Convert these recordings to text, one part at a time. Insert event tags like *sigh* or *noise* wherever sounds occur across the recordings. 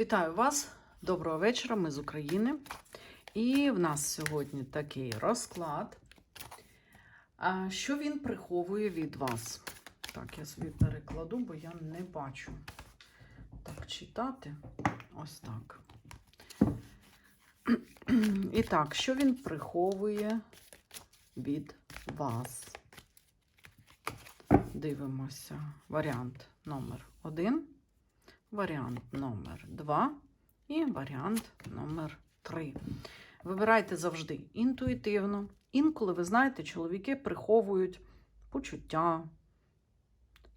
Вітаю вас! Доброго вечора, ми з України. І в нас сьогодні такий розклад. Що він приховує від вас? Так, я собі перекладу, бо я не бачу. Так, читати. Ось так. *clears throat* І так, що він приховує від вас? Дивимося. Варіант номер один, варіант номер два і варіант номер три. Вибирайте завжди інтуїтивно. Інколи, ви знаєте, чоловіки приховують почуття,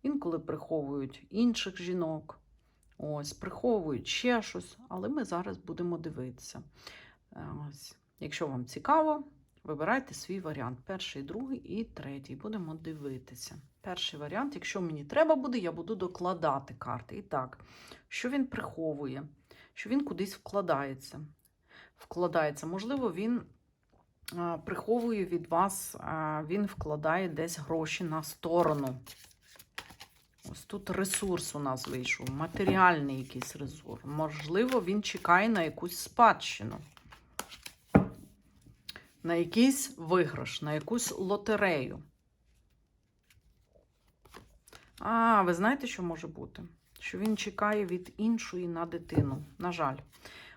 інколи приховують інших жінок. Ось, приховують ще щось, але ми зараз будемо дивитися. Ось. Якщо вам цікаво, вибирайте свій варіант. Перший, другий і третій. Будемо дивитися. Перший варіант, якщо мені треба буде, я буду докладати карти. І так, що він приховує? Що він кудись вкладається. Вкладається. Можливо, він приховує від вас, він вкладає десь гроші на сторону. Ось тут ресурс у нас вийшов, матеріальний якийсь ресурс. Можливо, він чекає на якусь спадщину, на якийсь виграш, на якусь лотерею. А, ви знаєте, що може бути? Що він чекає від іншої на дитину. На жаль,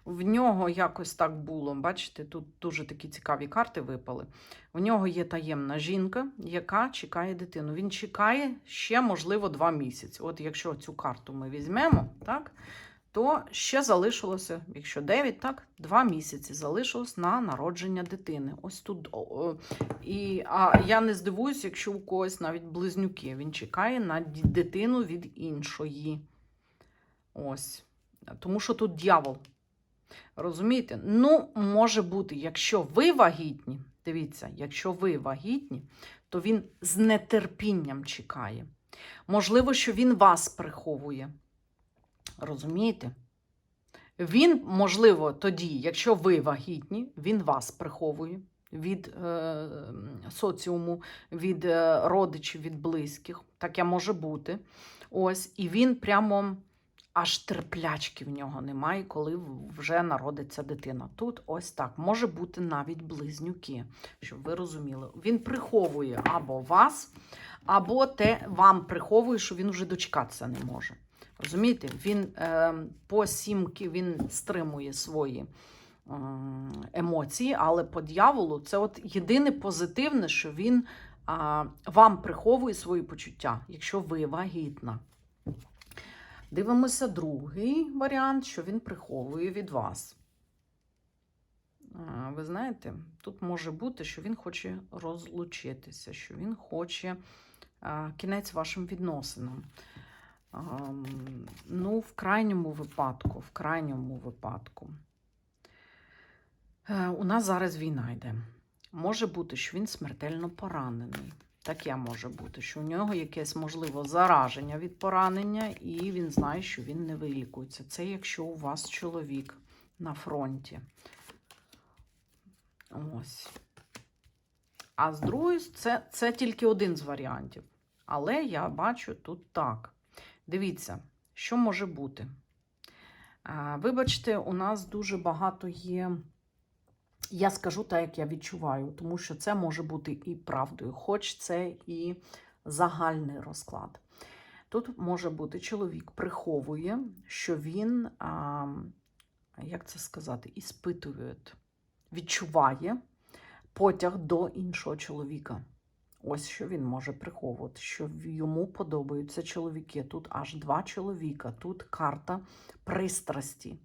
в нього якось так було. Бачите, тут дуже такі цікаві карти випали. В нього є таємна жінка, яка чекає дитину. Він чекає ще, можливо, два місяці. От якщо цю карту ми візьмемо, так, то ще залишилося, якщо 9, так, 2 місяці залишилось на народження дитини. Ось тут. І, а я не здивуюся, якщо у когось навіть близнюки. Він чекає на дитину від іншої. Ось. Тому що тут дьявол. Розумієте? Ну, може бути, якщо ви вагітні, дивіться, якщо ви вагітні, то він з нетерпінням чекає. Можливо, що він вас приховує. Розумієте? Він, можливо, тоді, якщо ви вагітні, він вас приховує від е, соціуму, від е, родичів, від близьких. Таке може бути. Ось, і він прямо аж терплячки в нього немає, коли вже народиться дитина. Тут ось так. Може бути навіть близнюки, щоб ви розуміли. Він приховує або вас, або те вам приховує, що він вже дочекатися не може. Розумієте, він е, по сімки він стримує свої е, емоції, але по дьяволу це от єдине позитивне, що він е, вам приховує свої почуття, якщо ви вагітна. Дивимося другий варіант, що він приховує від вас. Ви знаєте, тут може бути, що він хоче розлучитися, що він хоче кінець вашим відносинам. Ну, в крайньому випадку, в крайньому випадку. Е, У нас зараз війна йде. Може бути, що він смертельно поранений. Таке може бути, що у нього якесь можливо зараження від поранення, і він знає, що він не вилікується. Це якщо у вас чоловік на фронті. Ось. А з другої, це, це тільки один з варіантів. Але я бачу тут так. Дивіться, що може бути. Вибачте, у нас дуже багато є. Я скажу так, як я відчуваю, тому що це може бути і правдою, хоч це і загальний розклад. Тут може бути чоловік приховує, що він, а, як це сказати, іспитує, відчуває потяг до іншого чоловіка. Ось що він може приховувати, що йому подобаються чоловіки. Тут аж два чоловіка, тут карта пристрасті.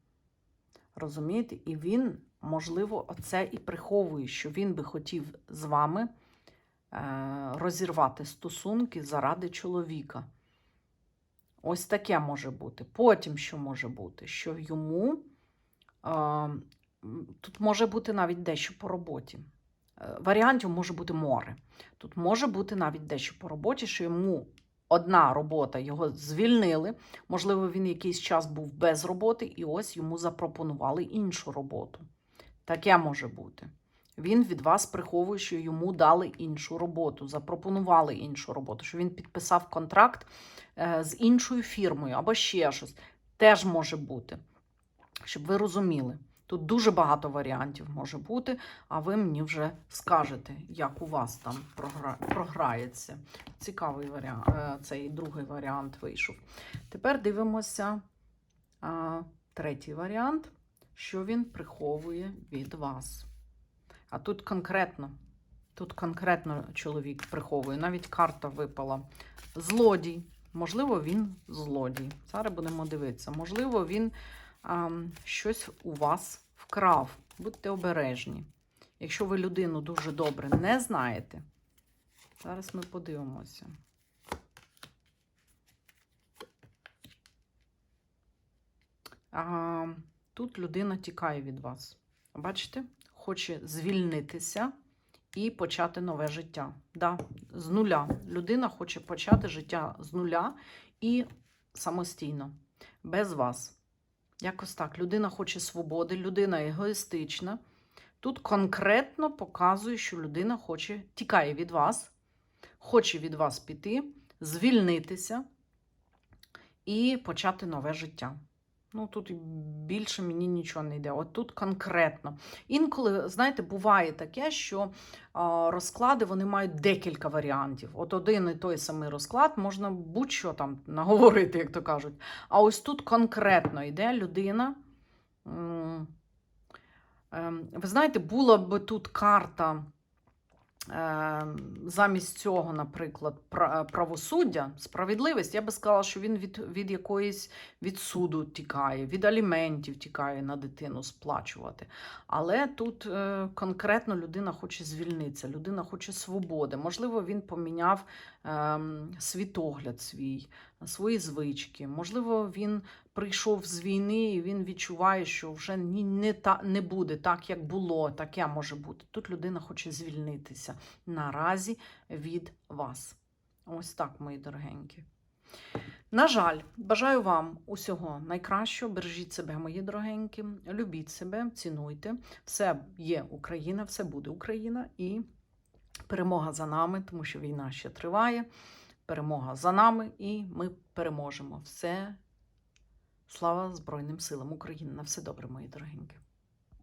Розумієте? І він, можливо, оце і приховує, що він би хотів з вами е, розірвати стосунки заради чоловіка. Ось таке може бути. Потім що може бути? Що йому е, тут може бути навіть дещо по роботі. Е, Варіантів може бути море. Тут може бути навіть дещо по роботі, що йому одна робота його звільнили. Можливо, він якийсь час був без роботи, і ось йому запропонували іншу роботу. Таке може бути. Він від вас приховує, що йому дали іншу роботу, запропонували іншу роботу, що він підписав контракт е, з іншою фірмою або ще щось. Теж може бути. щоб ви розуміли. Тут дуже багато варіантів може бути, а ви мені вже скажете, як у вас там програ... програється. Цікавий варіант, е, цей другий варіант вийшов. Тепер дивимося а, третій варіант, що він приховує від вас. А тут конкретно, тут конкретно чоловік приховує. Навіть карта випала. Злодій. Можливо, він злодій. Зараз будемо дивитися. Можливо, він а, щось у вас вкрав. Будьте обережні. Якщо ви людину дуже добре не знаєте, зараз ми подивимося. А, тут людина тікає від вас. Бачите? Хоче звільнитися і почати нове життя. Да, з нуля. Людина хоче почати життя з нуля і самостійно, без вас. Якось так. Людина хоче свободи, людина егоїстична. Тут конкретно показує, що людина хоче, тікає від вас, хоче від вас піти, звільнитися і почати нове життя. Ну, тут більше мені нічого не йде. От тут конкретно. Інколи, знаєте, буває таке, що розклади вони мають декілька варіантів. От один і той самий розклад можна будь-що там наговорити, як то кажуть. А ось тут конкретно йде людина. ем, Ви знаєте, була б тут карта. Ем, Замість цього, наприклад, пра- правосуддя, справедливість, я би сказала, що він від, від якоїсь від суду тікає, від аліментів тікає на дитину сплачувати. Але тут е, конкретно людина хоче звільнитися, людина хоче свободи. Можливо, він поміняв ем, світогляд свій, свої звички. Можливо, він прийшов з війни і він відчуває, що вже не, та, не буде так, як було, таке може бути. Тут людина хоче звільнитися наразі від вас. Ось так, мої дорогенькі. На жаль, бажаю вам усього найкращого. Бережіть себе, мої дорогенькі. Любіть себе, цінуйте. Все є Україна, все буде Україна і перемога за нами, тому що війна ще триває. Перемога за нами, і ми переможемо. Все. Слава Збройним силам України. На все добре, мої дорогенькі.